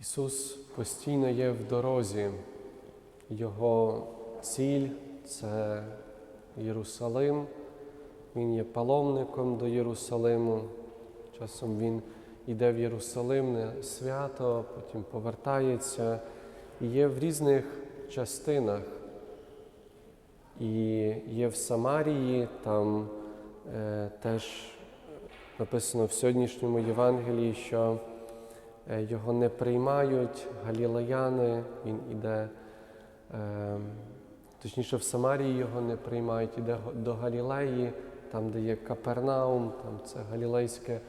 Ісус постійно є в дорозі. Його ціль це Єрусалим. Він є паломником до Єрусалиму. Часом він йде в Єрусалим на свято, потім повертається і є в різних частинах. І є в Самарії, там е, теж написано в сьогоднішньому Євангелії, що його не приймають галілеяни, він іде, е, точніше в Самарії його не приймають, іде до Галілеї, там, де є Капернаум, там це Галілейське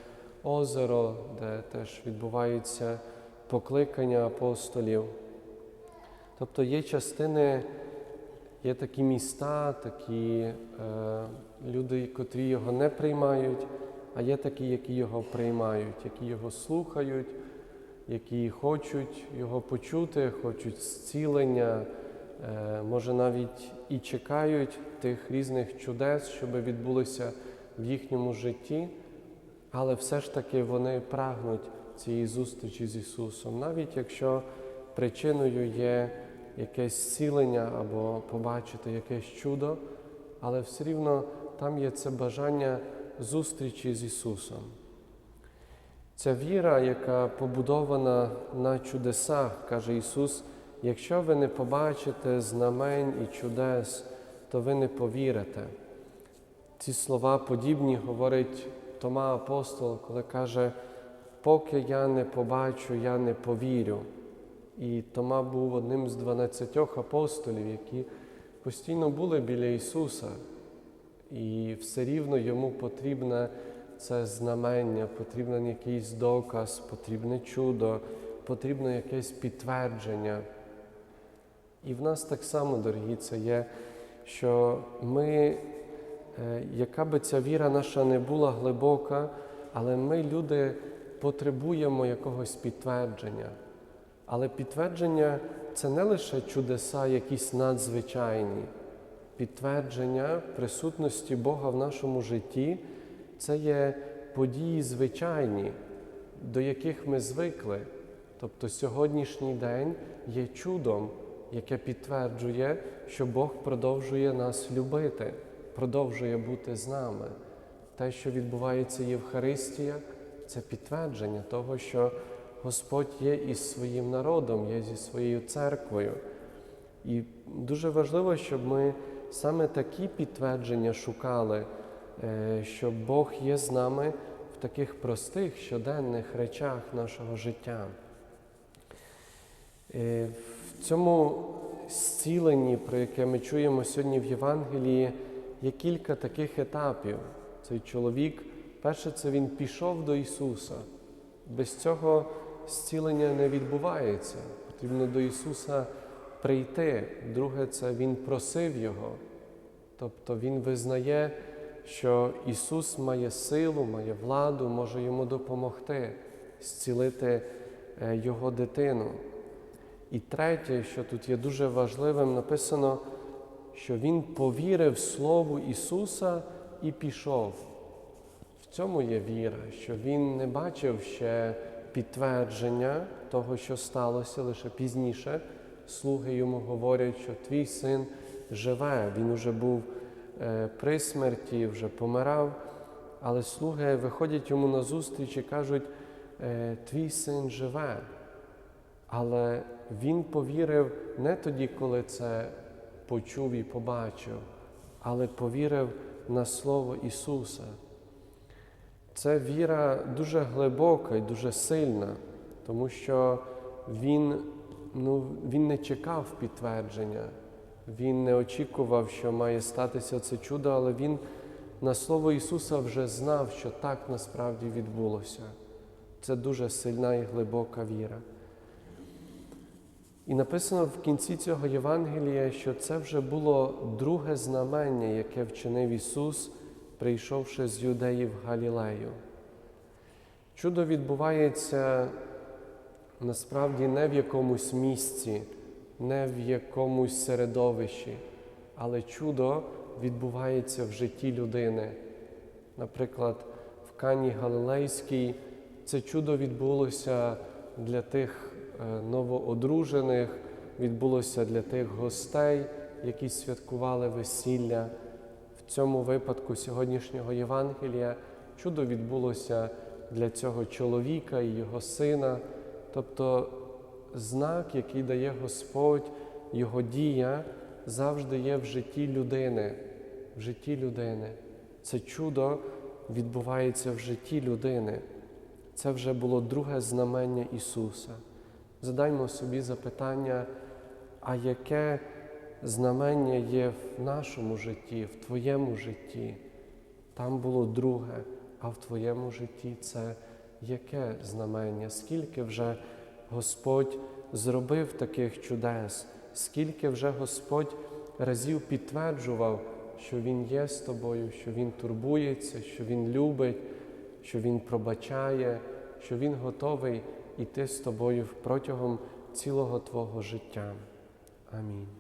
озеро, де теж відбуваються покликання апостолів. Тобто є частини, є такі міста, такі е, люди, котрі його не приймають, а є такі, які його приймають, які його слухають, які хочуть його почути, хочуть зцілення, е, може навіть і чекають тих різних чудес, щоб відбулися в їхньому житті, але все ж таки вони прагнуть цієї зустрічі з Ісусом, навіть якщо причиною є якесь зцілення або побачити якесь чудо, але все рівно там є це бажання зустрічі з Ісусом. Ця віра, яка побудована на чудесах, каже Ісус, якщо ви не побачите знамень і чудес, то ви не повірите. Ці слова подібні говорить Тома апостол, коли каже, поки я не побачу, я не повірю. І Тома був одним з дванадцятьох апостолів, які постійно були біля Ісуса. І все рівно йому потрібне це знамення, потрібен якийсь доказ, потрібне чудо, потрібно якесь підтвердження. І в нас так само, дорогі, це є, що ми, е, яка би ця віра наша не була глибока, але ми, люди, потребуємо якогось підтвердження. Але підтвердження це не лише чудеса, якісь надзвичайні. Підтвердження присутності Бога в нашому житті це є події звичайні, до яких ми звикли. Тобто сьогоднішній день є чудом, яке підтверджує, що Бог продовжує нас любити, продовжує бути з нами. Те, що відбувається Євхаристія, це підтвердження того, що Господь є із своїм народом, є зі своєю церквою. І дуже важливо, щоб ми саме такі підтвердження шукали, що Бог є з нами в таких простих щоденних речах нашого життя. Е, В цьому зціленні, про яке ми чуємо сьогодні в Євангелії, є кілька таких етапів. Цей чоловік, перше, це він пішов до Ісуса. Без цього зцілення не відбувається. Потрібно до Ісуса прийти. Друге, це Він просив Його. Тобто Він визнає, що Ісус має силу, має владу, може йому допомогти зцілити е, Його дитину. І третє, що тут є дуже важливим, написано, що Він повірив Слову Ісуса і пішов. В цьому є віра, що Він не бачив ще підтвердження того, що сталося лише пізніше. Слуги йому говорять, що твій син живе, він уже був при смерті, вже помирав, але слуги виходять йому на зустріч і кажуть, е, твій син живе. Але він повірив не тоді, коли це почув і побачив, але повірив на Слово Ісуса. Це віра дуже глибока і дуже сильна, тому що він, ну, він не чекав підтвердження, він не очікував, що має статися це чудо, але він на Слово Ісуса вже знав, що так насправді відбулося. Це дуже сильна і глибока віра. І написано в кінці цього Євангелія, що це вже було друге знамення, яке вчинив Ісус, прийшовши з юдеї в Галілею. Чудо відбувається насправді не в якомусь місці, не в якомусь середовищі, але чудо відбувається в житті людини. Наприклад, в Кані Галилейській це чудо відбулося для тих е, новоодружених, відбулося для тих гостей, які святкували весілля. В цьому випадку сьогоднішнього Євангелія чудо відбулося для цього чоловіка і його сина. Тобто знак, який дає Господь, його дія, завжди є в житті людини, в житті людини. Це чудо відбувається в житті людини. Це вже було друге знамення Ісуса. Задаймо собі запитання, а яке знамення є в нашому житті, в твоєму житті? Там було друге, а в твоєму житті це яке знамення? Скільки вже Господь зробив таких чудес, скільки вже Господь разів підтверджував, що Він є з тобою, що Він турбується, що Він любить, що Він пробачає, що Він готовий іти з тобою протягом цілого твого життя. Амінь.